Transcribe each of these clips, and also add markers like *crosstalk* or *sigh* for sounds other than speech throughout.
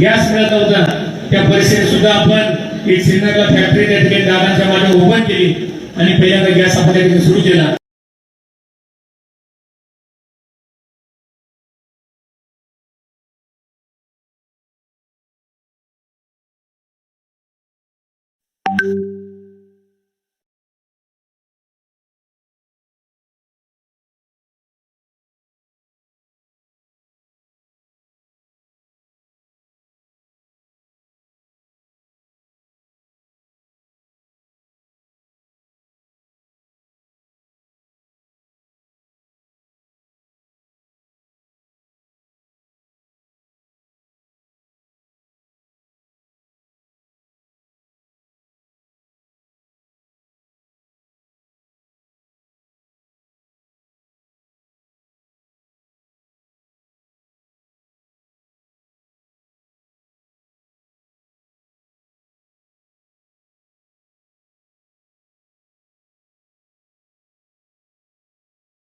Gas मिळत नव्हता. त्या परिस्थितीत सुद्धा आपण एक श्रीनगर फॅक्टरी त्या ठिकाणी दादांच्या मागे ओपन केली आणि पहिल्यांदा गॅस आपण त्या ठिकाणी सुरू केला.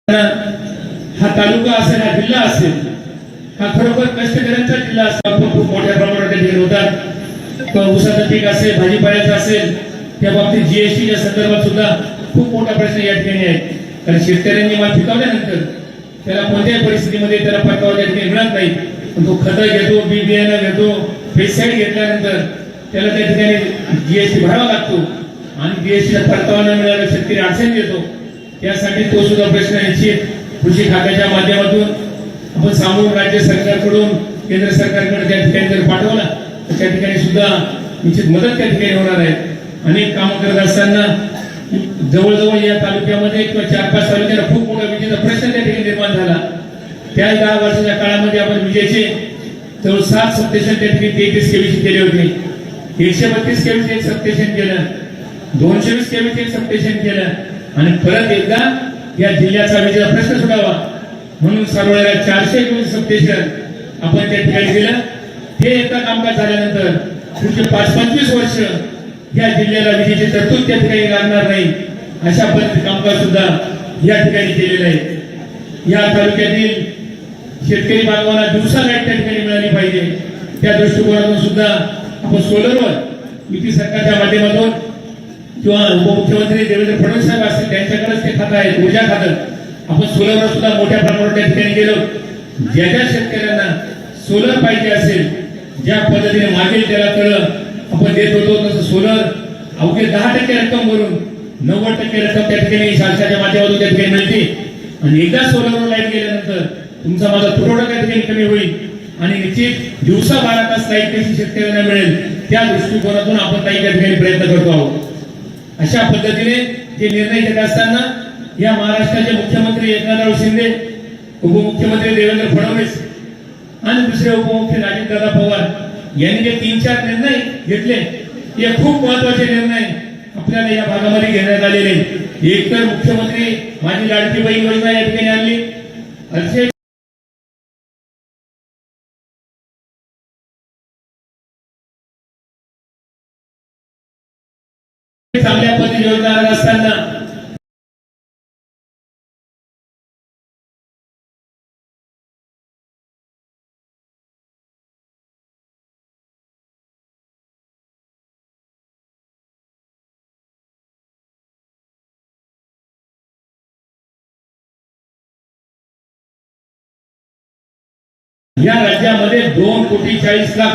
हा तालुका असेल हा जिल्हा असेल हा खरोखर कष्टकऱ्यांचा जिल्हा असेल. आपण खूप मोठ्या प्रमाणात त्या होतात. किंवा ऊसाचं पीक असेल भाजीपाल्याचं असेल त्या बाबतीत जीएसटीच्या संदर्भात सुद्धा खूप मोठा प्रश्न या ठिकाणी आहे. कारण शेतकऱ्यांनी माल पिकवल्यानंतर त्याला कोणत्याही परिस्थितीमध्ये त्याला परतावा त्या ठिकाणी मिळत नाही. पण तो खतं घेतो बी बियाणं घेतो पेस्टिसाइड घेतल्यानंतर त्याला त्या ठिकाणी जीएसटी भरावा लागतो. आणि जीएसटीचा परतावा न मिळाला शेतकरी अडचण येतो. यासाठी तो सुद्धा प्रश्न निश्चित कृषी खात्याच्या माध्यमातून आपण सांगून राज्य सरकारकडून केंद्र सरकारकडे त्या ठिकाणी जर पाठवला तर त्या ठिकाणी सुद्धा निश्चित मदत त्या ठिकाणी होणार आहे. अनेक कामं करत असताना जवळजवळ या तालुक्यामध्ये किंवा चार पाच तालुक्याला खूप मोठा विजेचा प्रश्न त्या ठिकाणी निर्माण झाला. त्या दहा वर्षाच्या काळामध्ये आपण विजेचे जवळ सात सबस्टेशन त्या ठिकाणी तेहतीस केवीचे केले होते. एकशे बत्तीस केवीचे एक सबस्टेशन केलं. दोनशे वीस केवीचे एक सबस्टेशन केलं. आणि परत एकदा या जिल्ह्याचा विजेचा प्रश्न सुटावा म्हणून सर्वांना चारशे एकोणीस सबस्टेशन आपण त्या ठिकाणी दिलं. हे एकदा कामकाज झाल्यानंतर पुढचे पाच पंचवीस वर्ष या जिल्ह्याला विजेची तरतूद त्या ठिकाणी लागणार नाही अशा पद्धती कामकाज सुद्धा या ठिकाणी केलेलं आहे. या तालुक्यातील शेतकरी बांधवांना दिवसा लाइट त्या ठिकाणी मिळाली पाहिजे. त्या दृष्टिकोनातून सुद्धा आपण सोलरवर युती सरकारच्या माध्यमातून किंवा उपमुख्यमंत्री देवेंद्र फडणवीस साहेब असतील त्यांच्याकडेच ते खातं आहे ऊर्जा खातं. आपण सोलरवर सुद्धा मोठ्या प्रमाणावर त्या ठिकाणी गेलो. ज्या ज्या शेतकऱ्यांना सोलर पाहिजे असेल ज्या पद्धतीने मागेल त्याला कळलं आपण देत होतो तसं सोलर अवघे दहा टक्के रक्कम भरून नव्वद टक्के रक्कम त्या ठिकाणी शासनाच्या माध्यमातून त्या ठिकाणी मिळते. आणि एकदा सोलरवर लाइट गेल्यानंतर तुमचा माझा पुरवठा त्या ठिकाणी कमी होईल. आणि निश्चित दिवसा बारा तास लाइट कशी शेतकऱ्यांना मिळेल त्या दृष्टिकोनातून आपण काही त्या ठिकाणी प्रयत्न करतो आहोत. अशा पद्धतीने जे निर्णय घेत असताना या महाराष्ट्राचे मुख्यमंत्री एकनाथराव शिंदे उपमुख्यमंत्री देवेंद्र फडणवीस आणि दुसरे उपमुख्यमंत्री राजेंद्रदा पवार यांनी जे तीन चार निर्णय घेतले हे खूप महत्त्वाचे निर्णय आपल्याला या भागामध्ये घेण्यात आलेले. एक तर मुख्यमंत्री माझी लाडकी बहीण योजना या ठिकाणी आणली. अतिशय या राज्यामध्ये दोन कोटी चाळीस लाख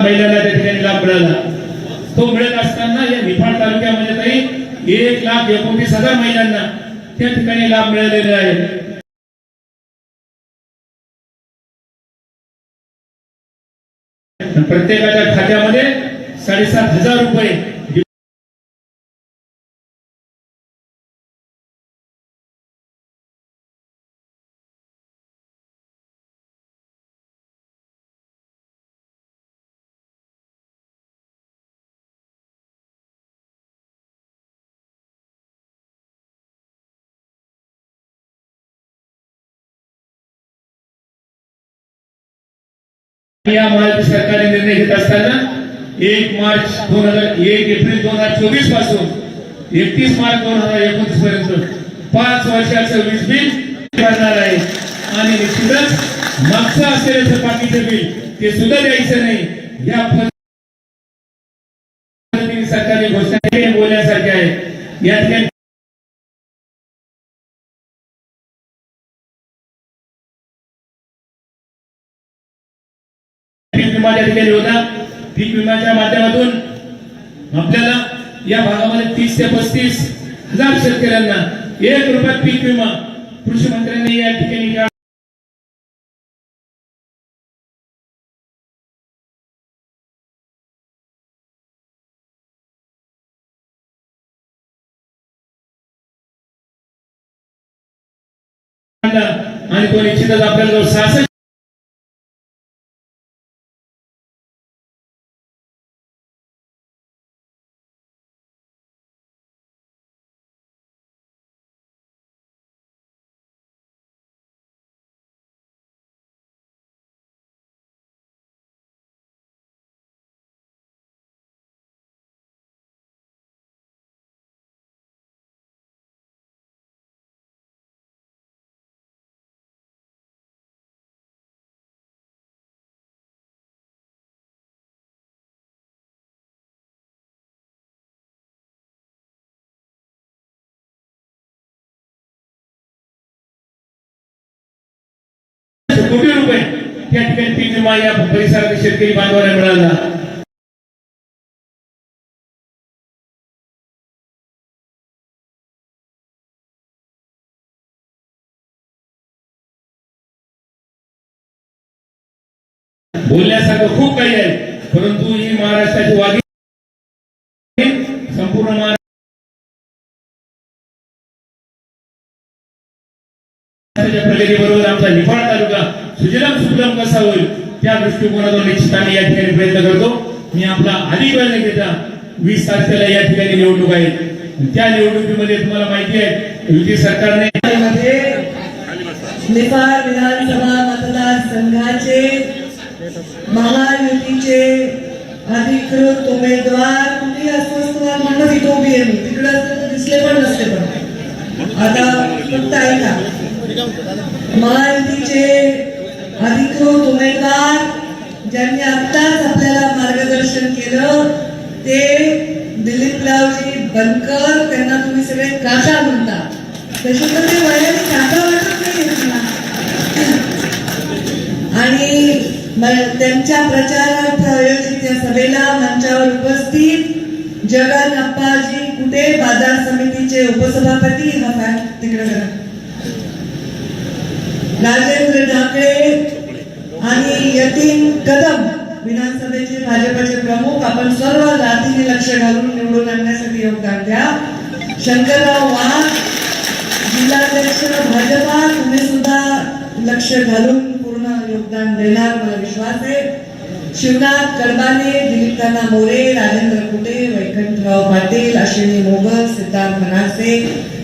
महिलांना त्या ठिकाणी लाभ मिळाला. तो मिळत असताना या निफाड तालुक्यामध्ये तरी एक लाख एकोणतीस हजार महिलांना त्या ठिकाणी लाभ मिळालेले आहे. प्रत्येकाच्या खात्यामध्ये साडेसात हजार रुपये या मार्ग सरकारने निर्णय घेत असताना एक मार्च दोन हजार एक एप्रिल दोन हजार चोवीसपासून एकतीस मार्च दोन हजार एकोणतीस पर्यंत पाच वर्षाचं वीज बिल भरणार आहे. आणि निश्चितच मागचं असलेलं बाकीचं बिल ते सुद्धा द्यायचं नाही. या सरकारने घोषणा बोलण्यासारखे आहे या आपल्याला या भागामध्ये तीस ते पस्तीस हजार शेतकऱ्यांना एक रुपयात पीक विमा कृषी मंत्र्यांनी या ठिकाणी आणि तो निश्चितच आपल्याला जवळ सहासष्ट कोटी रुपये त्या ठिकाणी पीक विमा या परिसरातील शेतकरी बांधवांना मिळाला. बोलण्यासारखं खूप काही आहे परंतु ही महाराष्ट्राची वागी संपूर्ण महाराष्ट्र प्रगतीबरोबर आमचा निफाड तालुका सुजलाम कसा होईल त्या दृष्टिकोनातून निश्चित आम्ही या ठिकाणी प्रयत्न करतो. मी आपला अधिक वेळ न घेता वीस तारखेला या ठिकाणी निवडणूक आहे. त्या निवडणुकीमध्ये तुम्हाला माहिती आहे युती सरकारने नेपाळ विधानसभा मतदारसंघाचे महायुतीचे अधिकृत उमेदवार कुठे अस्वस्थ म्हणत इथं उभी आहे मी. तिकडे दिसले पण नसले पण. आता फक्त ऐका. महायुतीचे अधिकृत उमेदवार ज्यांनी आत्ताच आपल्याला मार्गदर्शन केलं ते दिलीपरावजी बनकर त्यांना तुम्ही सगळे काका म्हणता. तसे तर ते वयाने काका वाटत नाही आणि त्यांच्या प्रचारार्थ आयोजित या सभेला मंचावर उपस्थित जगन अप्पाजी कुठे बाजार समितीचे उपसभापती? हा तिकडे राजेंद्र ढाकळे आणि यतीन कदम विधानसभेचे भाजपचे प्रमुख आपण सर्व जातीने लक्ष घालून निवडून आणण्यासाठी योगदान द्या. शंकरराव वाघ जिल्हाध्यक्ष भाजपा तुम्ही सुद्धा लक्ष घालून पूर्ण योगदान देणार मला विश्वास आहे. शिवनाथ कडबाने दिलीपताना मोरे राजेंद्र कुटे वैकुंठराव पाटील अश्विनी मोगल सिद्धार्थ मनासे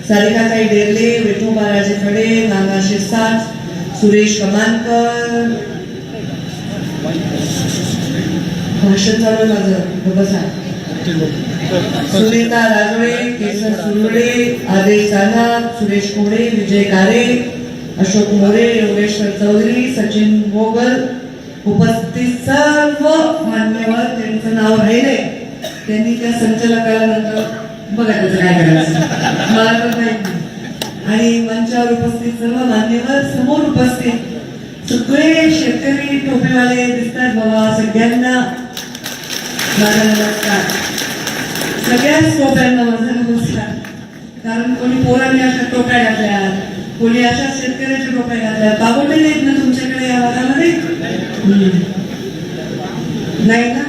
सारिकाताई डेरले विठोबा राजे खडे नाना शिरसाट सुरेश कमानकर भाषण चालू माझं. हो, बसा. सुनीता राजळे केशव सुरवडे आदेश सानप सुरेश कोडे विजय कारे अशोक मोरे योगेश्वर चौधरी सचिन मोगल उपस्थित सर्व मान्यवर. त्यांचं नाव राहिले. त्यांनी त्या संचालकाला नंतर बघा त्याचं काय करायचं. मला नाही. आणि मंचावर उपस्थित सर्व मान्यवर समोर उपस्थित. सगळे शेतकरी टोपीवाले दिसतात बाबा सगळ्यांना. नमस्कार. सगळ्याच टोप्यांना माझा नमस्कार. कारण कोणी पोरांनी अशा टोप्या घातल्या कोणी अशा शेतकऱ्याच्या टोप्या घातल्या. बाबा नाहीत ना तुमच्याकडे या भागामध्ये? नाही ना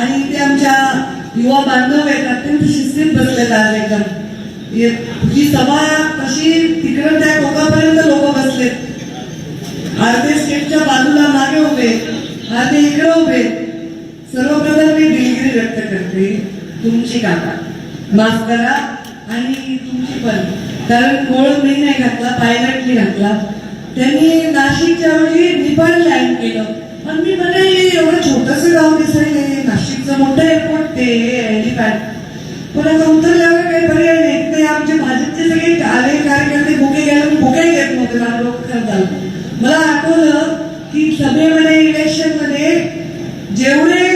आणि ते आमच्या युवा बांधव आहेत अत्यंत शिस्तीत बसलेला आहे एकदम. ही सभा कशी तिकडं त्या टोकापर्यंत लोक बसलेत. अर्धे स्टेटच्या बाजूला मागे उभे अर्धे इकडे उभे. सर्वप्रथम मी दिलगिरी व्यक्त करते तुमची काका. माफ करा आणि तुमची पण. कारण गोळ मी नाही घातला पायलटली घातला. त्यांनी नाशिकच्या वेळी निपाण लँड केलं. पण मी म्हणे एवढं छोटस गाव दिसायले. नाशिकचं मोठं एअरपोर्ट ते हेलिपॅड पण आता उतरल्या आमचे भाजपचे सगळे आले कार्यकर्ते भुके गेले मी घेत नव्हते मला लोक मला आठवलं की सभेमध्ये इलेक्शनमध्ये जेवढे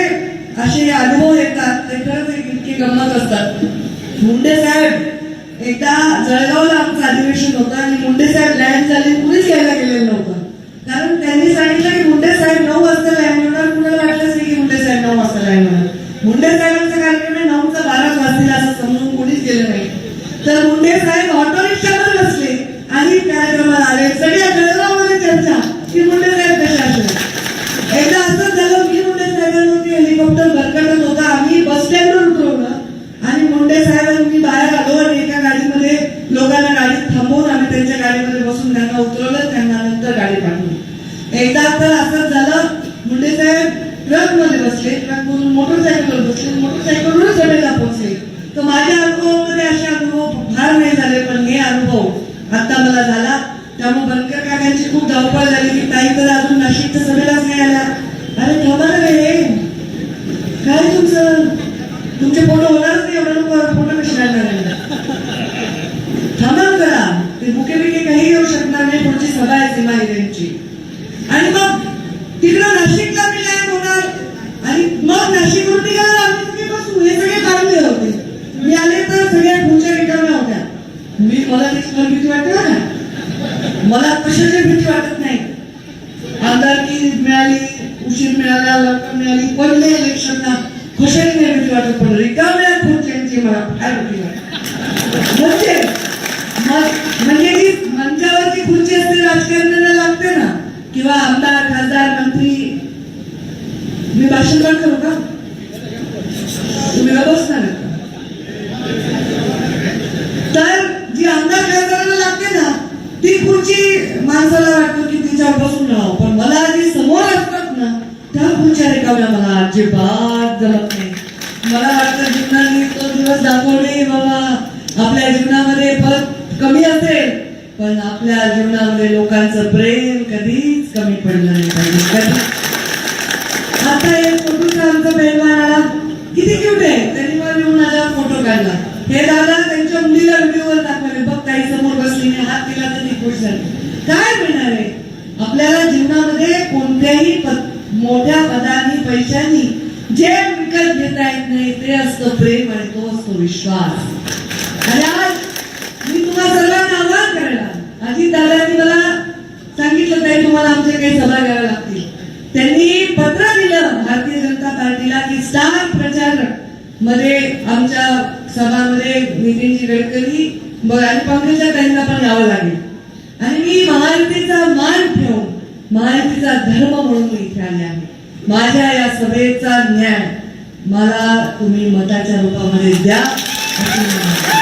असे अनुभव येतात ते खरंच एक इतके गंमत असतात. मुंडे साहेब एकदा जळगावला आमचं अधिवेशन होतं आणि मुंडे साहेब लँड झाले कुणीच घ्यायला गेलेलं नव्हतं. कारण त्यांनी सांगितलं की मुंडे साहेब नऊ वाजता लँड होणार कुणाला वाटलंच नाही की मुंडे साहेब नऊ वाजता लँड होणार मुंडे साहेबांचा कार्यक्रम आहे नऊचा बाराच वाजतील असं समजून कोणीच गेलं नाही. तर मुंडे साहेब ऑटो रिक्षावर बसले. आणि कार्यक्रमाला आले सगळ्या जळगावमध्ये चर्चा. की मुंडे साहेब कशा असेल? एकदा असंच झालं मी मुंडे साहेबांवरती हेलिकॉप्टर भरकटत होता. आम्ही बस स्टँडवर उतरवलं आणि मुंडे साहेबांनी बाहेर आलो आणि एका गाडीमध्ये लोकांना गाडीत थांबवून आम्ही त्यांच्या गाडीमध्ये बसून त्यांना उतरवलं त्यांना नंतर गाडी पाठवली. एकदा तर असंच झालं मुंडे साहेब ट्रकमध्ये बसले ट्रकमधून मोटरसायकलवर बसले मोटरसायकल वाटत पण रिकाम्या खुर्च्यांची मला फार भीती वाटते म्हणजे म्हणजे जी मंचावरची खुर्ची असते राजकारणाला लागते ना किंवा आमदार खासदार मंत्री मी भाषण पण करू का तुम्ही बसणार? तर जी आमदार खासदाराला लागते ना ती खुर्ची माणसाला वाटतं की तिच्यावर बसून राहावं पण मला जी समोर असतात ना त्या खुर्च्या रिकाम्या मला अजिबात जमत नाही मला वाटतं जीवनाने तो दिवस दाखवले बाबा. आपल्या जीवनामध्ये फरक कमी असेल पण आपल्या जीवनामध्ये लोकांचं प्रेम कधीच कमी पडलं नाही पाहिजे कधी आता एक फोटोचा आमचा मेहमान आला. किती क्यूट आहे. त्यांनी मला येऊन आला फोटो काढला. हे दादा त्यांच्या मुलीला व्हिडिओवर दाखवले. बघ काही समोर बसली हात दिला तर ती खुश झाली. काय मिळणार आहे? आपल्याला जीवनामध्ये कोणत्याही मोठ्या पदानी पैशानी जे विकत घेता येत नाही ते असतं प्रेम आणि तो असतो विश्वास आणि आज मी तुम्हाला सर्वांना आवाहन करायला अजित दादांनी मला सांगितलं ताई तुम्हाला आमचे काही सभा घ्याव्या लागतील त्यांनी पत्र दिलं भारतीय जनता पार्टीला की स्टार प्रचारकमध्ये आमच्या सभामध्ये नितीनजी गडकरी ब- आणि पंकजा त्यांना पण यावं लागेल आणि मी महायुतीचा मान ठेवून महायुतीचा धर्म म्हणून मी इथे आले आहे माझ्या या सभेचा न्याय मला तुम्ही मताच्या रूपामध्ये द्या अशी मी मागणी.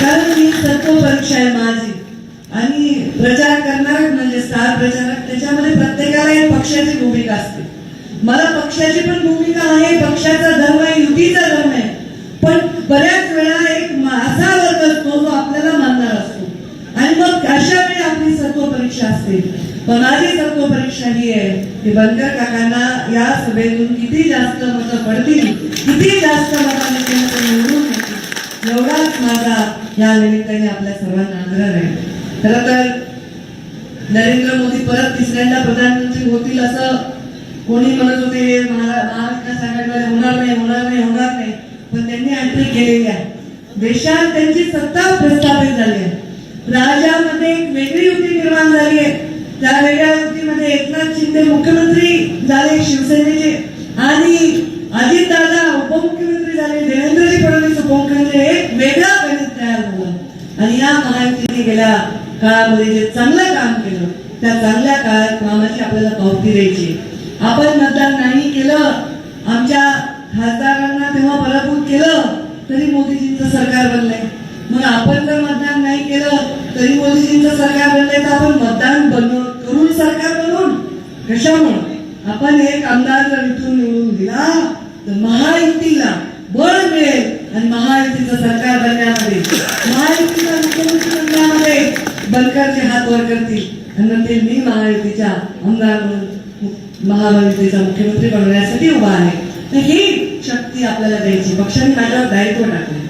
कारण ही तत्व परीक्षा आहे माझी. आणि प्रचार करणारच म्हणजे स्टार प्रचारक त्याच्यामध्ये प्रत्येकाला एक पक्षाची भूमिका असते. मला पक्षाची पण भूमिका आहे पक्षाचा धर्म आहे युतीचा धर्म आहे. पण बऱ्याच वेळा एक असा वर्ग असतो जो आपल्याला मानणार असतो. आणि मग अशा वेळी आपली सत्व परीक्षा असते. पण माझी सत्व परीक्षा ही आहे की बनकर काकांना या सभेतून किती जास्त मतं पडतील हो? किती जास्त मतांनी मतं निवडून एवढाच माझा या निमित्ताने आपल्या सर्वांना आग्रह आहे खरं तर नरेंद्र मोदी परत तिसऱ्यांदा प्रधानमंत्री होतील असं कोणी म्हणत होते महाविकास आघाडीमध्ये होणार नाही होणार नाही होणार नाही पण त्यांनी आणखी केलेली आहे। देशात त्यांची सत्ता प्रस्थापित झाली आहे। राज्यामध्ये एक वेगळी युती निर्माण झाली आहे। त्या वेगळ्या एकनाथ शिंदे मुख्यमंत्री झाले शिवसेनेचे. आणि अजितदादा उपमुख्यमंत्री झाले. देवेंद्रजी फडणवीस उपमुख्यमंत्री. एक वेगळा गणित तयार झाला आणि या महायुतीने गेल्या काळामध्ये जे चांगलं काम केलं त्या चांगल्या काळात कामाची आपल्याला पावती द्यायची. आपण मतदान नाही केलं आमच्या खासदारांना तेव्हा पराभूत केलं तरी मोदीजींचं सरकार बनलंय. मग आपण जर मतदान नाही केलं तरी मोदीजींचं सरकार बनलंय तर आपण मतदान बनवून करून सरकार बनवून कशामुळं? आपण एक आमदार जर इथून निवडून दिला तर महायुतीला बळ मिळेल आणि महायुतीचं सरकार बनण्यामध्ये. महायुतीचा मुख्यमंत्री बनण्यामध्ये बनकरचे हात वर करतील. आणि नंतर मी महायुतीच्या आमदार म्हणून महायुतीचा मुख्यमंत्री बनवण्यासाठी उभा आहे. तर ही शक्ती आपल्याला द्यायची. पक्षाने माझ्यावर दायित्व टाकले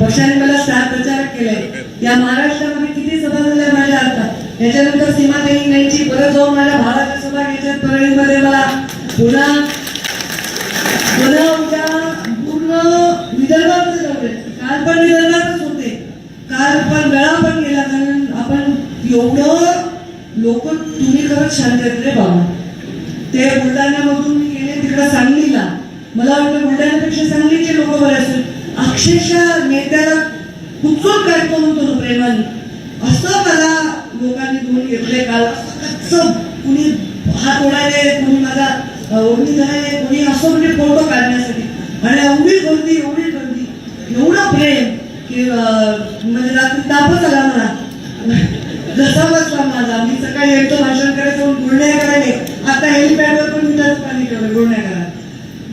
पक्षाने मला स्टार प्रचारक केलंय या महाराष्ट्रामध्ये किती सभा झाल्या माझ्या आता याच्यानंतर सीमाताई यांची परत जाऊन माझ्या भावाची सभा घ्यायच्या परळीमध्ये मला पुन्हा पुन्हा उद्या पूर्ण विदर्भातच जाऊ काल पण विदर्भातच होते. काल पण वेळा पण गेला. कारण आपण एवढं लोक तुम्ही खरंच शांत आहेत रे बाबा. ते बुलढाण्यामधून मी गेले तिकडे सांगलीला. मला वाटतं बुलढाण्यापेक्षा सांगलीचे लोक बरे असतील. अक्षरशः नेत्याला कुचून काढतो म्हणतो तो प्रेमाने. असं मला लोकांनी दोन घेतले काल असं कुणी हात ओढायले कुणी माझा ओढणी झाले कुणी असं म्हणजे फोटो काढण्यासाठी. आणि एवढी गर्दी एवढी गर्दी एवढं प्रेम की म्हणजे रात्री तापच आला मला जसा बसला माझा. मी सकाळी येतो भाषण करायचं गुळण्या करायले. आता हेलिपॅडवर पण मिठाचं पाणी ठेवलं गुळण्या करा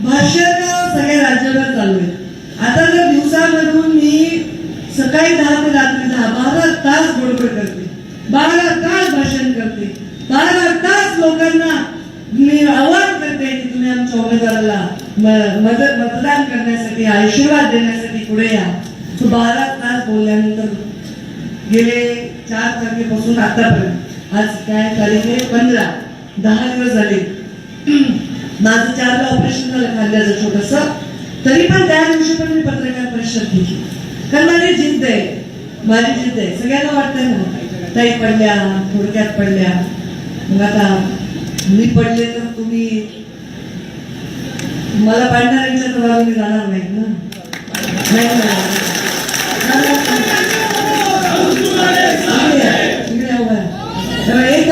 भाषण सगळ्या राज्यभर चालू आहे. आता जर दिवसामधून मी सकाळी दहा ते रात्री दहा बारा तास बडबड करते बारा तास भाषण करते बारा तास लोकांना मी आवाहन करते की तुम्ही आमच्या उमेदवाराला म- मदत मतदान करण्यासाठी आशीर्वाद देण्यासाठी पुढे या. तो बारा तास बोलल्यानंतर गेले चार तारखेपासून आतापर्यंत. आज काय तारीख आहे? पंधरा. दहा दिवस झाले. *clears throat* माझं चारला ऑपरेशन झालं खाल्ल्याचं छोटस. तरी पण त्या दिवशी पण मी पत्रकार परिषद घेतली. कारण माझी जिद्द आहे. माझी जिद्द आहे. सगळ्यांना वाटतंय ना ताई पडल्या थोडक्यात पडल्या. मग आता मी पडले तर तुम्ही मला पाडणाऱ्यांच्या तर मी जाणार नाही ना? नाही एक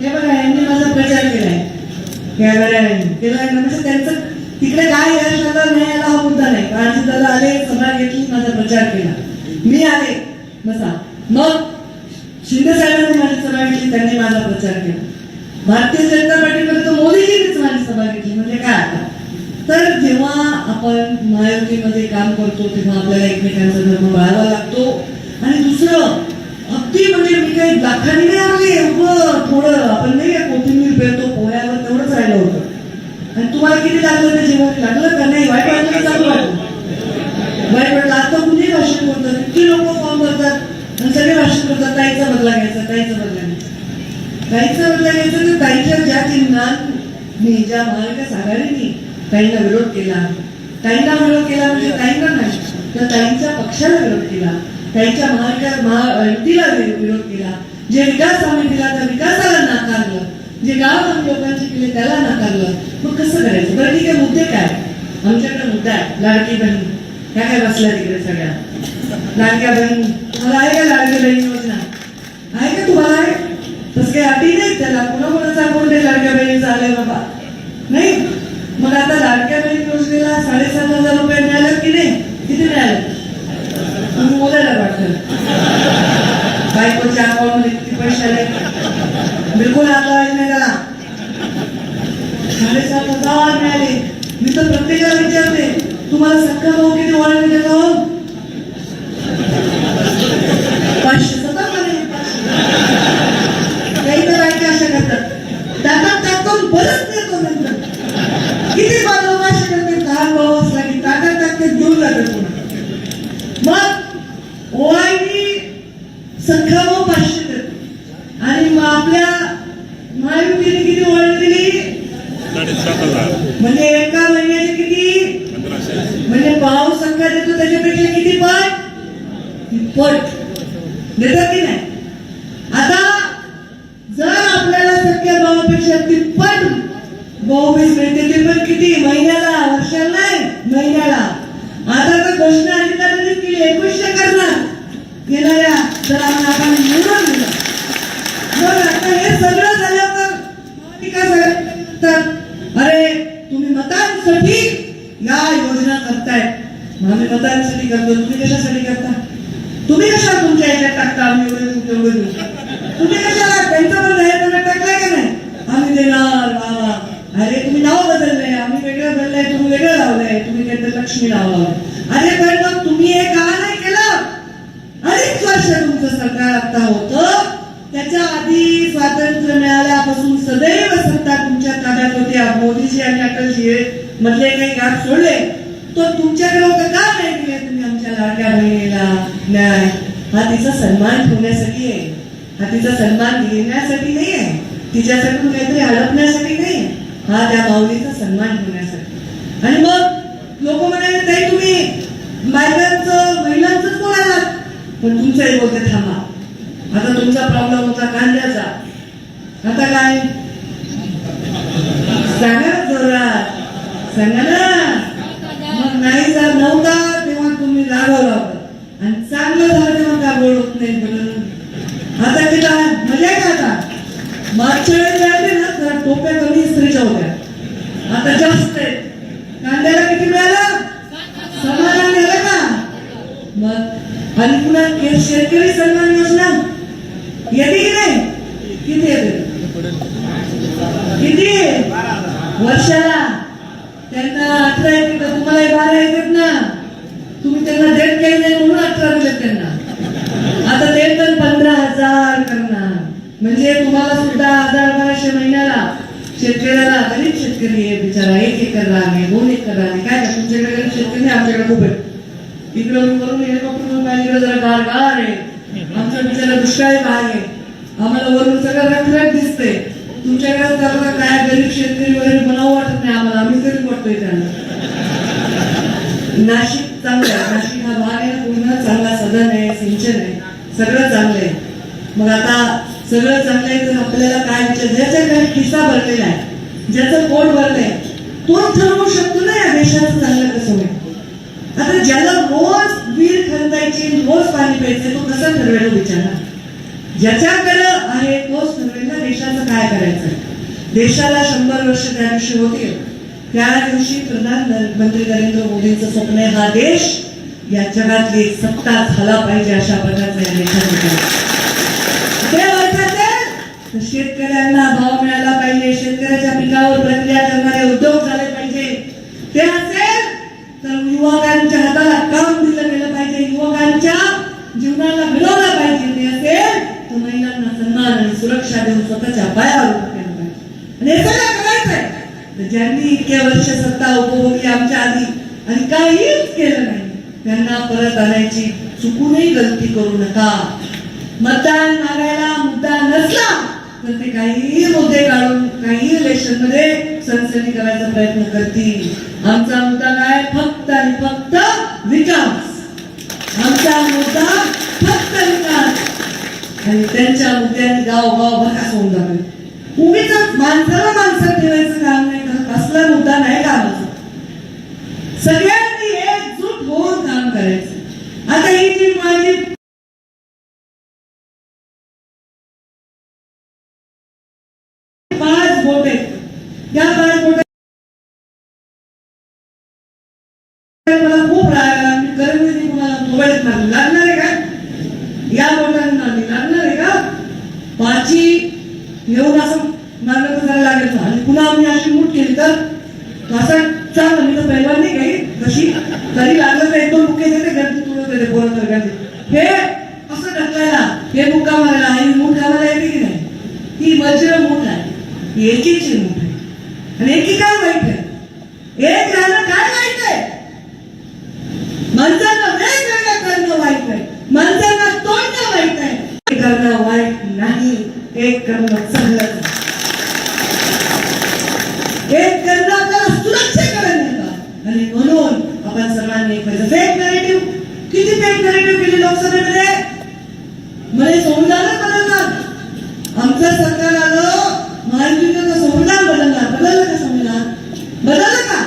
हे बघा यांनी माझा प्रचार केलाय. कॅमेऱ्याने केलाय ना तिकडे काय यश नाही आला हा मुद्दा नाही. कारण दादा आले सभा घेतली माझा प्रचार केला. मी आले बसा. मग शिंदे साहेबांनी माझी सभा घेतली त्यांनी माझा प्रचार केला. भारतीय जनता पार्टीमध्ये तर मोदीजींनीच माझी सभा घेतली म्हणजे काय आता? तर जेव्हा आपण महायुतीमध्ये काम करतो तेव्हा आपल्याला एकमेकांचा धर्म बाळावा लागतो. आणि दुसरं अगदी म्हणजे मी काही दाखाने नाही आले एवढं थोडं. आपण नाही कोथिंबीर पेरतो पोह्यावर तेवढंच राहिलं होतं. आणि तुम्हाला किती लागलं ते जेवण? लागलं का नाही? वाईट वाटलं चालू वाटलं? वाईट वाटलं. आता कुणी भाषण करतात किती लोक फॉर्म भरतात. आणि सगळे भाषण करतात. ताईचा बदला घ्यायचा ताईचा बदला घ्यायचा. ताईचा बदला घ्यायचा तर ताईच्या ज्या चिन्हात मी ज्या महाविकास आघाडीने ताईंना विरोध केला ताईंना विरोध केला म्हणजे ताईंना नाही. तर ताईंच्या पक्षाला विरोध केला ताईंच्या महाविकास महायुतीला विरोध केला. जे विकास आम्ही दिला त्या विकासाला नाकारलं. जे गाव आम्ही लोकांचे केले त्याला नाकारलं. मग कसं करायचं? बरं ठीक आहे मुद्दे काय? आमच्याकडे मुद्दा आहे. लाडकी बहीण. काय काय बसल्या तिकडे सगळ्या? लाडक्या बहीण. तुम्हाला आहे का लाडकी बहीण योजना? आहे का तुम्हाला? आहे तसं काही अटी नाही त्याला. पुन्हा कोणाचा अकाउंट आहे लाडक्या बहिणीचं आलंय बाबा? नाही? मग आता लाडक्या बहीण योजनेला साडेसात हजार रुपये मिळाले की नाही? किती मिळाले बोलायला वाटतं. बायकोच्या अकाउंटमध्ये किती पैसे आले बिलकुल आला नाही त्याला. साडेसात हजार मिळाले. मी तर प्रत्येकाला विचारते तुम्हाला सख्खा भाऊ किती ओळख देतो पाचशे सतत म्हणे काही तर बायका अशा करतात दातात टाकून परत देतो नंतर किती बदमाशी करते लहान भाऊ असला की ताटात टाकते घेऊन जाते पुन्हा मग ओवाळणी सख्खा भाऊ पाचशे देतो आणि मग आपल्या महायुतीने किती ओळख दिली साडेसात हजार म्हणजे एका महिन्याचे किती पंधराशे म्हणजे भाऊ संख्या देतो त्याच्यापेक्षा किती पट पट देतात की नाही आता जर आपल्याला सख्या भावापेक्षा तिप्पट भाऊबीज मिळते ते पण किती महिन्याला वर्षाला नाही महिन्याला आता तर घोषणा अधिकाऱ्यांनी केली एकवीसशे करणार येणाऱ्या जर आपण आपण निवडून दिलं मग आता हे सगळं झालं तर महाविकास आघाडी तर अरे तुम्ही मतांसाठी या योजना करताय. म्हणजे मग मतांसाठी करतो तुम्ही कशासाठी करता? तुम्ही कशा तुमच्या याच्यात टाकता? आम्ही एवढे देऊ तेवढे देऊ तुम्ही कशाला? त्यांचं पण जाहीर त्यांना टाकलाय का नाही? आम्ही देणार बाबा अरे तुम्ही नाव बदललंय. आम्ही वेगळं बदललंय तुम्ही वेगळं लावलंय. तुम्ही काहीतरी लक्ष्मी नाव लावलंय अरे पण मग तुम्ही हे का नाही केलं? अडीच वर्ष तुमचं सरकार आता होतं. त्याच्या आधी स्वातंत्र्य मिळाल्यापासून सदैव सत्ता तुमच्या ताब्यात होती. मोदीजी आणि अटलजी मधले काही काम सोडले तर तुमच्याकडे लोक का? नाही दिले तुम्ही आमच्या लाडक्या बहिणीला न्याय. हा तिचा सन्मान ठेवण्यासाठी आहे. हा तिचा सन्मान घेण्यासाठी नाही आहे. तिच्यासाठी काहीतरी हडपण्यासाठी नाही हा त्या माऊलीचा सन्मान ठेवण्यासाठी. आणि मग लोक म्हणाले ताई तुम्ही बायकांचं महिलांचंच बोलायला पण तुमचंही बोलते थांबा. आता तुमचा प्रॉब्लेम होता कांद्याचा. आता काय? सांगा जरा. सांगा ना. मग नाही जर नव्हता तेव्हा तुम्ही रागवला होता आणि चांगलं झालं तेव्हा का बोलत नाही बरं? आता ते मजा का आता? मागच्या वेळेस मिळाले ना तर टोप्या कमी इस्त्रीच्या होत्या. आता जास्त आहे कांद्याला किती मिळालं? समाधान झालं का? मग आणि पुन्हा शेतकरी सन्मान योजना येते की नाही? किती येते? किती? वर्षाला? त्यांना अठरा येते का तुम्हाला बारा येतात ना तुम्ही त्यांना देत काही नाही म्हणून अठरा दिले त्यांना. आता ते पण पंधरा हजार करणार. म्हणजे तुम्हाला सुद्धा हजार बाराशे महिन्याला शेतकऱ्याला गरीब शेतकरी आहे बिचारा. एक एकर राहणे दोन एकर राहणे. काय का तुमच्याकडे गरीब शेतकरी आमच्याकडे खूप आहे. इकडं मी वरून हेलिकॉप्टर पाहिजे जरा गार गार आहे. आमचा बिचारा दुष्काळ भाग आहे. आम्हाला वरून सगळं रखरख दिसते तुमच्याकडे जरा काय गरीब शेतकरी वगैरे बनावं वाटत नाही आम्हाला. आम्ही तरी वाटतोय त्यांना. नाशिक चांगलं आहे. नाशिक हा भाग आहे. पूर्ण चांगला सदन आहे. सिंचन आहे. सगळं चांगलं आहे. मग आता सगळं चांगलं आहे तर आपल्याला काय विचार? ज्याच्या काही खिस्सा भरलेला आहे ज्याचं पोट भरलंय तोच ठरवू शकतो ना या देशाचं चांगलं कसं होईल? आता ज्याला रोज वीर खंदायची रोज पाणी प्यायचे तो कसा ठरवेल हो ज्याच्याकडे आहे तोच ठरवेल ना देशाचं काय करायचं? देशाला शंभर वर्ष त्या दिवशी होतील. त्या दिवशी प्रधानमंत्री नरेंद्र मोदींचं स्वप्न आहे हा देश या जगातली सत्ता झाला पाहिजे अशा प्रकारचा देशात ते शेतकऱ्यांना भाव मिळाला पाहिजे. शेतकऱ्याच्या पिकावर प्रक्रिया करणारे उद्योग झाले पाहिजे ते असेल तर युवकांच्या हाताला काम दिलं गेलं पाहिजे युवकांच्या जीवनाला घडवलं पाहिजे ते असेल तर महिलांना सन्मान आणि सुरक्षा देऊन स्वतःच्या पायावर केलं आणि हे सगळं करायचंय ज्यांनी इतक्या वर्ष सत्ता उपभोगली आमच्या आधी आणि काहीच केलं नाही त्यांना परत आणायची चुकूनही गलती करू नका. मतदान मागायला मुद्दा नसला तर ते काही मुद्दे काढून काही इलेक्शनमध्ये सनसनी करायचा प्रयत्न करतील. आमचा मुद्दा काय? फक्त आणि फक्त विकास. आमचा मुद्दा फक्त विकास. त्यांच्या मुद्द्याने गाव गाव भकास होऊन जातो उगीच माणसाला माणसं ठेवायचं काम नाही करत असला मुद्दा नाही कामाचा. सगळ्या एकजूट होऊन काम करायचं आता ही जी माझी पाच बोट आहेत त्या पाच बोट मला खूप राग आला मी गरज नाही तुम्हाला मोबाईल मारली लागणार आहे का या बोटाने मारली लागणार आहे का पाची येऊन असं मारलं तर जरा लागेल. ना. आणि पुन्हा आम्ही अशी मूठ केली तर असं चाल मी तर पहिला नाही काही. कशी तरी लागलं तर एक दोन बुके देते गर्दी तुला देते बोलत गर्दी हे असं ढकलायला हे बुक्का मारायला आणि मूठ घालायला येते की नाही? ही वज्र मूठ आहे. ही एकीची मूठ आहे. आणि एकी काय वाईट आहे. एक झालं काय वाईट आहे? माणसांना वेगवेगळं करणं वाईट आहे. माणसांना तोडणं वाईट आहे. एक करणं वाईट नाही. एक करणं चांगलं आहे. एक करणं आपल्याला सुरक्षेकडे नेतं आणि म्हणून आपण सर्वांनी एक पाहिजे फेक नरेटिव्ह किती फेक नरेटिव्ह केली लोकसभेमध्ये म्हणजे संविधानच बदलणार आमचं सरकार आलं महायुतीचं संविधान बदलणार बदललं का संविधान बदललं का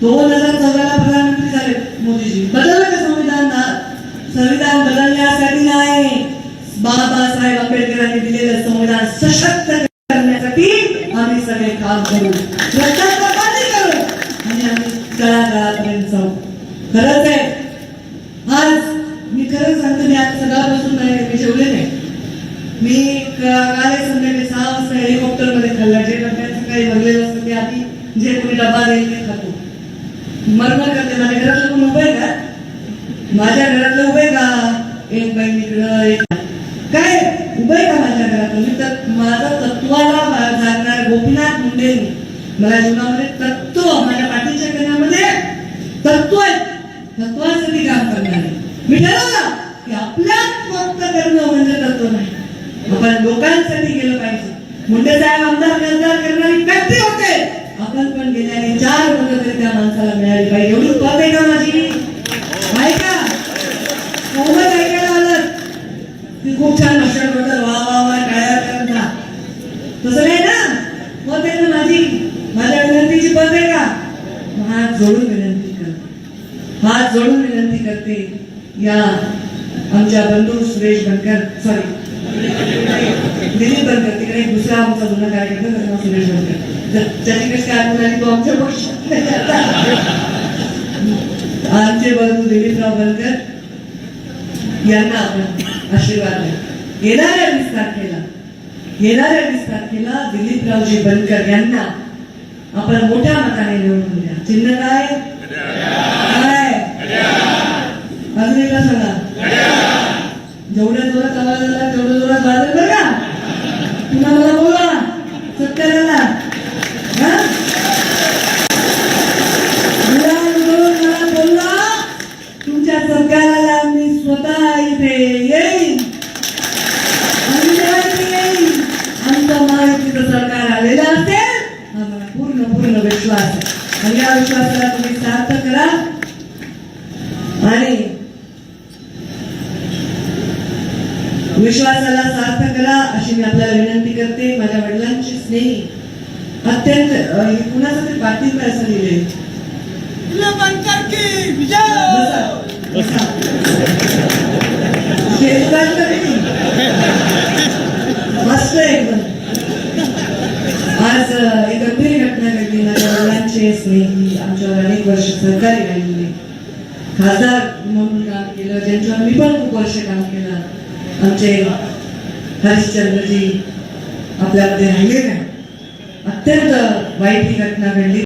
दोन हजार चौदाला प्रधानमंत्री झाले मोदीजी बदललं का संविधान संविधान बदलण्यासाठी नाही बाबासाहेब आंबेडकरांनी दिलेलं संविधान सशक्त करण्यासाठी आम्ही सगळे काम करू भ्रष्टाचार बंद करू आणि आम्ही तळागाळापर्यंत जाऊ खरंच आहे आज मी खरंच सांगते मी आज सकाळपासून नाही मी जेवले नाही मी क- काल एक संध्याकाळी सहा वाजता हेलिकॉप्टरमध्ये खाल्ला जे डब्याचं काही भरलेलं असतं ते आधी जे कोणी डबा देईल ते खातो. मरमर करते माझ्या घरातलं कोण उभे का? माझ्या घरातलं उभे का? एक बाई इकडं एक काय? उभे का माझ्या घरातलं? मी तर माझा तत्वाला जाणणार गोपीनाथ मुंडेंनी. मला जीवनामध्ये तत्व माझ्या पाठीच्या कण्यामध्ये तत्व आहे तत्वासाठी काम करणार आहे मी ठरवलं की आपल्यात फक्त करणं म्हणजे तत्व नाही आपण लोकांसाठी केलं पाहिजे मुंडे साहेब आमदार खासदार करणारी व्यक्ती होते आपण पण गेल्याने चार मतं तरी त्या माणसाला मिळाली पाहिजे एवढी पद आहे का माझी आहे का मोहम्मद ऐकायला आलं ती खूप छान भाषण करतात वा वा वा टाळ्या करता तसं नाही ना पद आहे ना माझी माझ्या विनंतीची पद आहे का मग हात जोडून विनंती कर हात जोडून विनंती करते. या आमच्या बंधू सुरेश बनकर सॉरी दिलीप बनकर तिकडे दुसरा आमचा जुना कार्यकर्ता त्याचं नाव सुरेश बनकर. जर- काय आठवण आली तो आमच्या पक्षात आमचे बंधू दिलीपराव बनकर यांना आपण आशीर्वाद द्या येणाऱ्या वीस तारखेला येणाऱ्या वीस तारखेला दिलीपरावजी बनकर यांना आपण मोठ्या मताने निवडून द्या चिन्ह काय काय? अजून एकदा सांगा. जेवढ्या जोरात आवाज आला तेवढ्या जोरात वाजत बरं का तुम्हाला बोला. सत्याला हा मुलां करून मला बोलला तुमच्या सरकाराला मी स्वतः इथे येईन आणि जेव्हा इथे येईन आमचं महायुतीचं सरकार आलेलं असेल हा मला पूर्ण पूर्ण विश्वास आहे आणि या विश्वासाला तुम्ही सार्थ करा आणि विश्वासाला सार्थ करा अशी मी आपल्याला विनंती करते माझ्या वडिलांची स्नेही अत्यंत अ, हे कुणाचं तरी पाठिंबा असं लिहिले? मस्त एकदम. आज एक गंभीर घटना घडली. माझ्या वडिलांचे स्नेही आमच्यावर अनेक वर्ष सहकारी राहिलेले खासदार म्हणून काम केलं ज्यांच्यावर मी पण खूप वर्ष काम केलं. आमचे हरिश्चंद्रजी आपल्यामध्ये राहिले नाही. अत्यंत वाईट ही घटना घडली